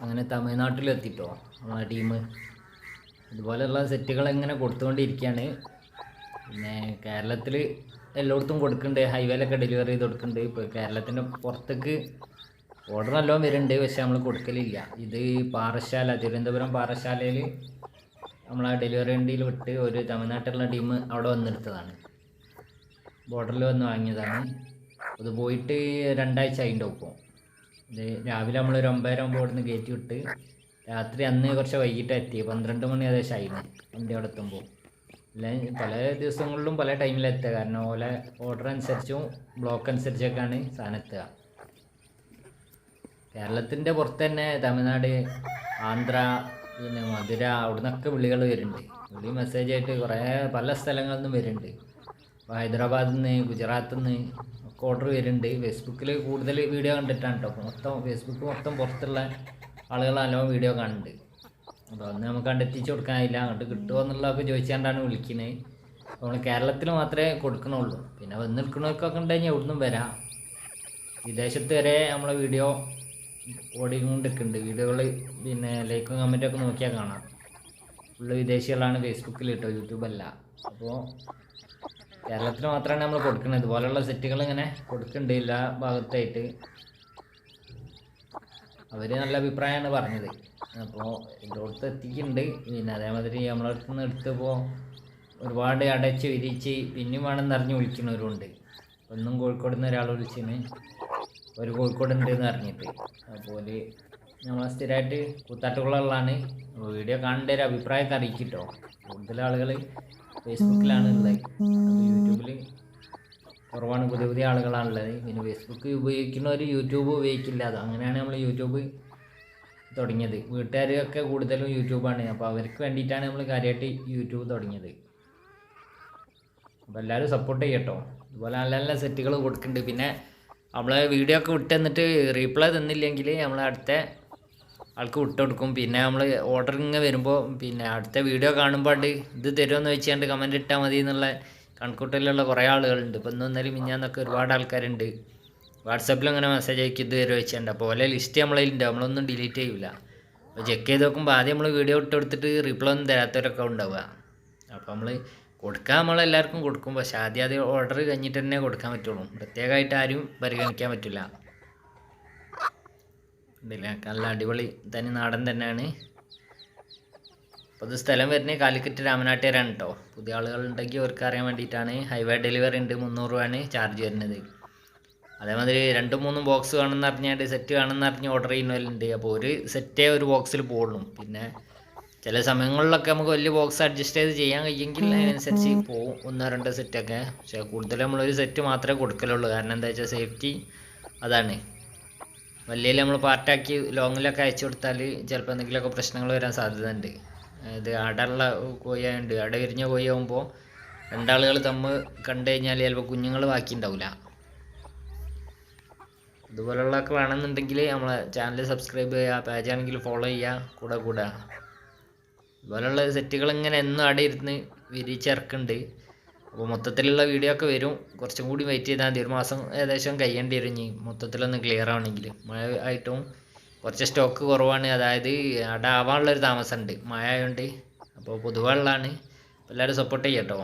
അങ്ങനെ തമിഴ്നാട്ടിലെത്തിട്ടോ നമ്മളെ ടീം. ഇതുപോലെയുള്ള സെറ്റുകൾ എങ്ങനെ കൊടുത്തുകൊണ്ടിരിക്കുകയാണ്. പിന്നെ കേരളത്തിൽ എല്ലായിടത്തും കൊടുക്കുന്നുണ്ട്. ഹൈവേയിലൊക്കെ ഡെലിവറി ചെയ്ത് കൊടുക്കുന്നുണ്ട്. ഇപ്പോൾ കേരളത്തിന്റെ പുറത്തേക്ക് ഓർഡർ നല്ലോണം വരുന്നുണ്ട്. പക്ഷേ നമ്മൾ കൊടുക്കലില്ല. ഇത് പാറശാല തിരുവനന്തപുരം പാറശാലയിൽ നമ്മൾ ആ ഡെലിവറി വണ്ടിയിൽ വിട്ട് ഒരു തമിഴ്നാട്ടിലുള്ള ടീം അവിടെ വന്നെടുത്തതാണ്. ബോർഡറിൽ വന്ന് വാങ്ങിയതാണ്. അത് പോയിട്ട് രണ്ടാഴ്ച അതിന്റെ ഒപ്പം ഇത് രാവിലെ നമ്മൾ ഒരു ഒമ്പതര ആകുമ്പോൾ ഇവിടുന്ന് കയറ്റി വിട്ട് രാത്രി അന്ന് കുറച്ച് വൈകിട്ട് എത്തി. പന്ത്രണ്ട് മണി ഏകദേശം ആയിരുന്നു വണ്ടി അവിടെ എത്തുമ്പോൾ അല്ല? പല ദിവസങ്ങളിലും പല ടൈമിലെത്തുക കാരണം ഓലെ ഓർഡർ അനുസരിച്ചും ബ്ലോക്ക് അനുസരിച്ചൊക്കെയാണ് സാധനം എത്തുക. കേരളത്തിന്റെ പുറത്ത് തന്നെ തമിഴ്നാട് ആന്ധ്ര പിന്നെ മധുര അവിടെ നിന്നൊക്കെ വിളികൾ വരുന്നുണ്ട്. വിളി മെസ്സേജ് ആയിട്ട് കുറേ പല സ്ഥലങ്ങളിൽ നിന്നും വരുന്നുണ്ട്. ഹൈദരാബാദിൽ നിന്ന് ഗുജറാത്തിൽ നിന്ന് ഒക്കെ ഓർഡർ വരുന്നുണ്ട്. ഫേസ്ബുക്കിൽ കൂടുതൽ വീഡിയോ കണ്ടിട്ടാണ് കേട്ടോ മൊത്തം ഫേസ്ബുക്ക് മൊത്തം പുറത്തുള്ള ആളുകൾ വീഡിയോ കാണുന്നുണ്ട് അപ്പോൾ അന്ന് നമുക്ക് കണ്ട് എത്തിച്ചു കൊടുക്കാനില്ല അങ്ങോട്ട് കിട്ടുമോ എന്നുള്ളതൊക്കെ ചോദിച്ചാണ്ടാണ് വിളിക്കുന്നത് നമ്മൾ കേരളത്തിൽ മാത്രമേ കൊടുക്കണുള്ളൂ. പിന്നെ വന്ന് നിൽക്കണവർക്കൊക്കെ ഉണ്ടെങ്കിൽ എവിടുന്നും വരാം. വിദേശത്ത് വരെ നമ്മളെ വീഡിയോ ഓടിക്കൊണ്ടിരിക്കുന്നുണ്ട്. വീഡിയോകൾ പിന്നെ ലൈക്കും കമന്റൊക്കെ നോക്കിയാൽ കാണാം. ഫുള്ള് വിദേശികളാണ് ഫേസ്ബുക്കിൽ കേട്ടോ യൂട്യൂബല്ല അപ്പോൾ കേരളത്തിൽ മാത്രമാണ് നമ്മൾ കൊടുക്കുന്നത് ഇതുപോലെയുള്ള സെറ്റുകൾ ഇങ്ങനെ കൊടുക്കുന്നുണ്ട് എല്ലാ ഭാഗത്തായിട്ട്. അവർ നല്ല അഭിപ്രായമാണ് പറഞ്ഞത്. അപ്പോൾ എന്റെ അടുത്ത് എത്തിക്കുന്നുണ്ട് പിന്നെ അതേമാതിരി നമ്മളെ അടുത്ത് നിന്ന് എടുത്തപ്പോൾ ഒരുപാട് അടച്ച് വിരിച്ച് പിന്നെയും വേണമെന്ന് അറിഞ്ഞ് വിളിക്കുന്നവരുണ്ട്. ഒന്നും കോഴിക്കോട് നിന്ന് ഒരാൾ വിളിച്ചിന്. ഒരു കോഴിക്കോട് ഉണ്ട് എന്ന് അറിഞ്ഞിട്ട് അപ്പോൾ നമ്മളെ സ്ഥിരമായിട്ട് കൂത്താട്ടുകുളമുള്ളതാണ് അപ്പോൾ വീഡിയോ കാണേണ്ട ഒരു അഭിപ്രായമൊക്കെ കേട്ടോ കൂടുതൽ ആളുകൾ ഫേസ്ബുക്കിലാണ് ഉള്ളത്. യൂട്യൂബിൽ കുറവാണ് പുതിയ പുതിയ ആളുകളാണുള്ളത്. പിന്നെ ഫേസ്ബുക്ക് ഉപയോഗിക്കുന്നവർ യൂട്യൂബ് ഉപയോഗിക്കില്ല. അത് അങ്ങനെയാണ് നമ്മൾ യൂട്യൂബ് തുടങ്ങിയത്. വീട്ടുകാരൊക്കെ കൂടുതലും യൂട്യൂബാണ് അപ്പോൾ അവർക്ക് വേണ്ടിയിട്ടാണ് നമ്മൾ കാര്യമായിട്ട് യൂട്യൂബ് തുടങ്ങിയത്. അപ്പോൾ എല്ലാവരും സപ്പോർട്ട് ചെയ്യട്ടോ. അതുപോലെ നല്ല നല്ല സെറ്റുകൾ കൊടുക്കുന്നുണ്ട്. പിന്നെ നമ്മളെ വീഡിയോ ഒക്കെ വിട്ട് തന്നിട്ട് റീപ്ലൈ തന്നില്ലെങ്കിൽ നമ്മൾ അടുത്ത ആൾക്ക് വിട്ടുകൊടുക്കും. പിന്നെ നമ്മൾ ഓർഡർ ഇങ്ങനെ വരുമ്പോൾ പിന്നെ അടുത്ത വീഡിയോ കാണുമ്പോൾ ഇത് തരുമെന്ന് വെച്ചുകൊണ്ട് കമന്റ് ഇട്ടാൽ മതി എന്നുള്ള കണക്കൂട്ടലിലുള്ള കുറേ ആളുകളുണ്ട്. ഇപ്പം ഇന്നും ഇന്നലെ മിഞ്ഞാന്നൊക്കെ ഒരുപാട് ആൾക്കാരുണ്ട്. വാട്സാപ്പിൽ അങ്ങനെ മെസ്സേജ് അയക്കി ഇത് തരുമോ വെച്ചിട്ടുണ്ട് അപ്പോൾ ഓലെ ലിസ്റ്റ് നമ്മളതിലുണ്ട് നമ്മളൊന്നും ഡിലീറ്റ് ചെയ്യില്ല അപ്പോൾ ചെക്ക് ചെയ്ത് നോക്കുമ്പോൾ ആദ്യം നമ്മൾ വീഡിയോ ഇട്ട് കൊടുത്തിട്ട് റിപ്ലൈ ഒന്നും തരാത്തവരൊക്കെ ഉണ്ടാവുക. അപ്പോൾ നമ്മൾ കൊടുക്കാൻ നമ്മളെല്ലാവർക്കും കൊടുക്കും. പക്ഷേ ആദ്യം ആദ്യം ഓർഡർ കഴിഞ്ഞിട്ട് തന്നെ കൊടുക്കാൻ പറ്റുള്ളൂ. പ്രത്യേകമായിട്ട് ആരും പരിഗണിക്കാൻ പറ്റില്ല. ഉണ്ടല്ലേ നല്ല അടിപൊളി. തനി നാടൻ തന്നെയാണ്. അപ്പോൾ ഇത് സ്ഥലം വരുന്നത് കാലിക്കറ്റ് രാമനാട്ടുകാരാണ് കേട്ടോ പുതിയ ആളുകളുണ്ടെങ്കിൽ അവർക്ക് അറിയാൻ വേണ്ടിയിട്ടാണ്. ഹൈവേ ഡെലിവറി ഉണ്ട് മുന്നൂറ് രൂപയാണ് ചാർജ് വരുന്നത്. അതേമാതിരി രണ്ടും മൂന്നും ബോക്സ് വേണമെന്ന് അറിഞ്ഞാണ്ട് സെറ്റ് വേണമെന്ന് അറിഞ്ഞ് ഓർഡർ ചെയ്യുന്നവരുണ്ട്. അപ്പോൾ ഒരു സെറ്റേ ഒരു ബോക്സിൽ പോകുള്ളൂ പിന്നെ ചില സമയങ്ങളിലൊക്കെ നമുക്ക് വലിയ ബോക്സ് അഡ്ജസ്റ്റ് ചെയ്ത് ചെയ്യാൻ കഴിയുമെങ്കിൽ അതിനനുസരിച്ച് പോകും ഒന്നോ രണ്ടോ സെറ്റൊക്കെ പക്ഷേ കൂടുതൽ നമ്മളൊരു സെറ്റ് മാത്രമേ കൊടുക്കലുള്ളൂ. കാരണം എന്താ വെച്ചാൽ സേഫ്റ്റി അതാണ്. വലിയ നമ്മൾ പാർട്ടാക്കി ലോങ്ങിലൊക്കെ അയച്ചു കൊടുത്താൽ ചിലപ്പോൾ എന്തെങ്കിലുമൊക്കെ പ്രശ്നങ്ങൾ വരാൻ സാധ്യതയുണ്ട്. ഇത് അടയുള്ള കോഴിയായുണ്ട് അട വിരിഞ്ഞ കോഴിയാകുമ്പോൾ രണ്ടാളുകൾ തമ്മിൽ കണ്ടു കഴിഞ്ഞാൽ ചിലപ്പോൾ കുഞ്ഞുങ്ങൾ ബാക്കി ഉണ്ടാവില്ല ഇതുപോലുള്ളതൊക്കെ വേണമെന്നുണ്ടെങ്കിൽ നമ്മളെ ചാനൽ സബ്സ്ക്രൈബ് ചെയ്യുക പേജാണെങ്കിൽ ഫോളോ ചെയ്യുക കൂടെ കൂടെ. ഇതുപോലുള്ള സെറ്റുകൾ ഇങ്ങനെ എന്നും അടയിരുന്ന് വിരിച്ചിറക്കുന്നുണ്ട് അപ്പോൾ മൊത്തത്തിലുള്ള വീഡിയോ ഒക്കെ വരും. കുറച്ചും കൂടി വെയിറ്റ് ചെയ്താൽ മതി. ഒരു മാസം ഏകദേശം കഴിയേണ്ടി വരും ഇനി. മൊത്തത്തിലൊന്ന് ക്ലിയർ ആവണമെങ്കിൽ മഴ ആയിട്ടും കുറച്ച് സ്റ്റോക്ക് കുറവാണ്. അതായത് അടാവാനുള്ളൊരു താമസമുണ്ട്. മഴ ആയതുകൊണ്ട് അപ്പോൾ പൊതുവെള്ളമാണ് എല്ലാവരും സപ്പോർട്ട് ചെയ്യട്ടോ